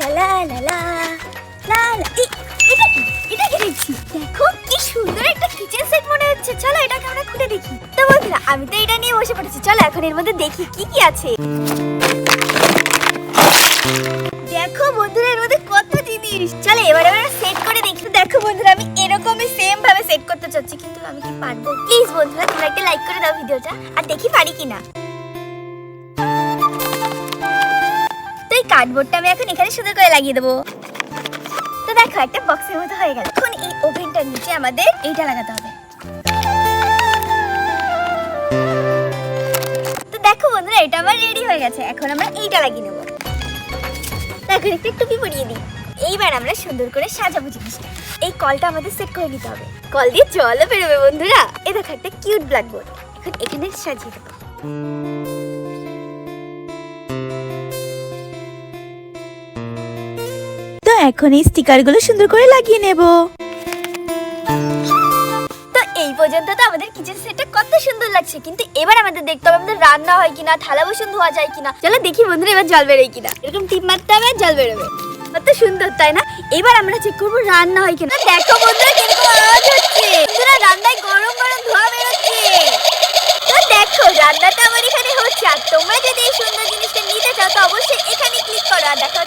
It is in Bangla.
লা লা লা লা লা লা। এটা কি? এটা কি? দেখছি। দেখো, কি সুন্দর একটা কিচেন সেট মনে হচ্ছে। চলো এটাকে আমরা খুলে দেখি। তো বন্ধুরা, আমি তো এটা নিয়ে বসে পড়েছি। চলো এখন এর মধ্যে দেখি কি কি আছে। দেখো বন্ধুরা, এর মধ্যে কত জিনিস। চলো এবারে আমরা সেট করে দেখি। দেখো বন্ধুরা, আমি এরকমই সেম ভাবে সেট করতে চাচ্ছি, কিন্তু আমি কি পারব? প্লিজ বন্ধুরা, তোমরা একটা লাইক করে দাও ভিডিওটা। আর দেখি পারি কিনা। কার্ডবোর্ডটা আমি এখন এখানে সুন্দর করে লাগিয়ে দেবো। তো দেখো, একটা বক্সের মতো হয়ে গেল। এখন এই ওভেনটার নিচে আমাদের এইটা লাগাতে হবে। তো দেখো বন্ধুরা, এটা আমার রেডি হয়ে গেছে। এখন আমরা এইটা লাগিয়ে নেব দেখো, একটু টুপি পরিয়ে দিই। এইবার আমরা সুন্দর করে সাজাবো জিনিসটা। এই কলটা আমাদের সেট করে নিতে হবে। কল দিয়ে জলও বেরোবে বন্ধুরা। এই দেখো, একটা কিউট ব্ল্যাকবোর্ড এখন এখানে সাজিয়ে দেবো। এখন এই স্টিকারগুলো সুন্দর করে লাগিয়ে নেব। তাই না? এবার আমরা রান্না হয় দেখো রান্নায় গরম গরম বেরোচ্ছে। তো দেখো, রান্নাটা আমার এখানে হচ্ছে। আর তোমরা যদি সুন্দর নিতে অবশ্যই এখানে করো। আর দেখা